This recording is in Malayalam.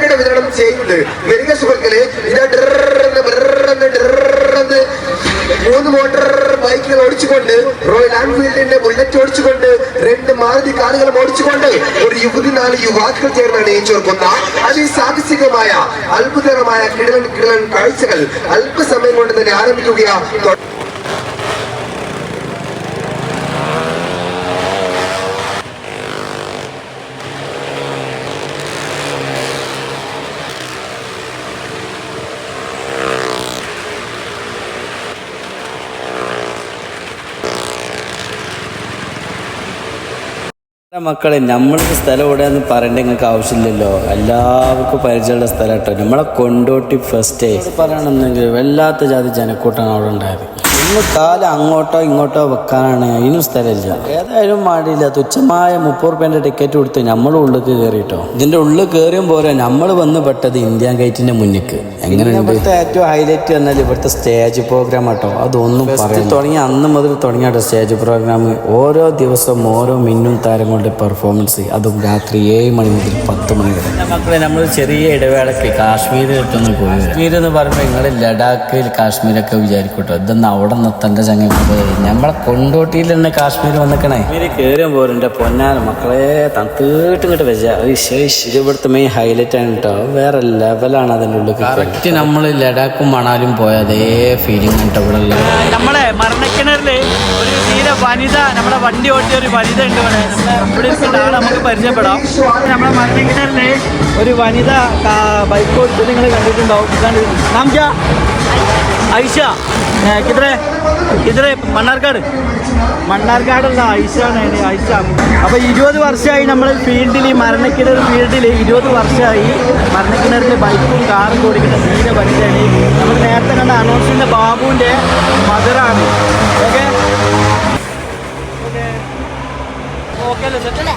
ഉണ്ട് വിതരണം സുഹൃത്തുക്കളെ ഡ്രർന്ന് ബ്രർന്ന് ഡ്രർന്ന് മൂന്ന് മോട്ടോർ ബൈക്കുകൾ ഓടിച്ചുകൊണ്ട് റോയൽ ആൻഫീൽഡിന്റെ ബുള്ളറ്റ് ഓടിച്ചുകൊണ്ട് രണ്ട് മാരുതി കാറുകളും ഓടിച്ചുകൊണ്ട് ഒരു യുവതി നാല് യുവാക്കൾ ചേർന്നാണ് ഈ അതിസാഹസികമായ അത്ഭുതകരമായ കിടലൻ കിടലൻ കാഴ്ചകൾ അല്പസമയം കൊണ്ട് തന്നെ ആരംഭിക്കുകയാണ് മക്കളെ നമ്മൾക്ക് സ്ഥലം എവിടെയാന്ന് പറയേണ്ട നിങ്ങൾക്ക് ആവശ്യമില്ലല്ലോ. എല്ലാവർക്കും പരിചയമുള്ള സ്ഥലം കേട്ടോ. നമ്മളെ കൊണ്ടോട്ടി ഫസ്റ്റ് പറയണമെന്നെങ്കിൽ വല്ലാത്ത ജാതി ജനക്കൂട്ടാണ് അവിടെ ഉണ്ടായത്. ഒന്ന് കാല അങ്ങോട്ടോ ഇങ്ങോട്ടോ വെക്കാനാണ്. അതിനും സ്ഥലമില്ല. ഏതായാലും മാടിയില്ല. തുച്ഛമായ മുപ്പത് റുപ്യന്റെ ടിക്കറ്റ് കൊടുത്ത് നമ്മൾ ഉള്ളിലേക്ക് കയറിയിട്ടോ ഇതിന്റെ ഉള്ളിൽ കയറിയും പോരാ നമ്മൾ വന്ന് പെട്ടത് ഇന്ത്യ ഗേറ്റിന്റെ മുന്നിക്ക്. എങ്ങനെയുണ്ട്? ഇവിടുത്തെ ഏറ്റവും ഹൈലൈറ്റ് എന്നാൽ ഇവിടുത്തെ സ്റ്റേജ് പ്രോഗ്രാം കേട്ടോ അതൊന്നും പറയാം തുടങ്ങി അന്ന് മുതൽ തുടങ്ങിയാട്ടോ സ്റ്റേജ് പ്രോഗ്രാം ഓരോ ദിവസവും ഓരോ മിന്നും താരങ്ങളുടെ പെർഫോമൻസ് അതും രാത്രി ഏഴ് മണി മുതൽ പത്ത് മണി വരെ. മക്കളെ നമ്മൾ ചെറിയ ഇടവേളയ്ക്ക് കാശ്മീരിലൊക്കെ പോയി കാശ്മീർ എന്ന് പറയുമ്പോൾ നിങ്ങൾ ലഡാക്കിൽ കാശ്മീരൊക്കെ വിചാരിക്കട്ടോ. ഇതൊന്നും അവിടെ നിന്നെത്തന്റെ ചങ്ങ നമ്മളെ കൊണ്ടോട്ടിയിൽ തന്നെ കാശ്മീർ വന്നിക്കണേ. കാശ്മീർ കയറിയാൻ പോരുണ്ട് പൊന്നാന മക്കളെ തണുത്തിട്ട് ഇങ്ങോട്ട് വെച്ച ഇവിടുത്തെ മെയിൻ ഹൈലൈറ്റ് ആണ് കേട്ടോ വേറെ ലെവലാണ് അതിന്റെ ഉള്ളിൽ കറക്റ്റ് നമ്മൾ ലഡാക്കും മണാലും പോയ അതേ ഫീലിംഗ് കേട്ടോ ഇവിടെ നമ്മളെ മരണക്കിണറിൽ ഒരു തീരെ വനിത നമ്മുടെ വണ്ടി ഓട്ടിയ ഒരു വനിത ഉണ്ട് ഇവിടെ. നമ്മളെ ഇവിടെ ഇരിക്കുന്ന ആളെ നമുക്ക് പരിചയപ്പെടാം. നമ്മുടെ മരണക്കിണറിലെ ഒരു വനിത ബൈക്ക് ഓടിച്ച് നിങ്ങൾ കണ്ടിട്ടുണ്ടാവും. ഇതാണ് നാം ഐഷ കിതറേ കിതറേ മണ്ണാർക്കാട്. മണ്ണാർക്കാടുള്ള ഐഷാണ് ഐഷ. അപ്പോൾ ഇരുപത് വർഷമായി നമ്മൾ ഫീൽഡിൽ ഈ മരണക്കിണർ ഫീൽഡിൽ ഇരുപത് വർഷമായി മരണക്കിണറിൽ ബൈക്കും കാറും ഓടിക്കുന്ന തീരെ പറ്റാണ് നമ്മൾ നേരത്തെ കണ്ട അനൗൺസിന്റെ ബാബുവിന്റെ മദറാണ്. ഓക്കെ? ഓക്കെ അല്ലേ?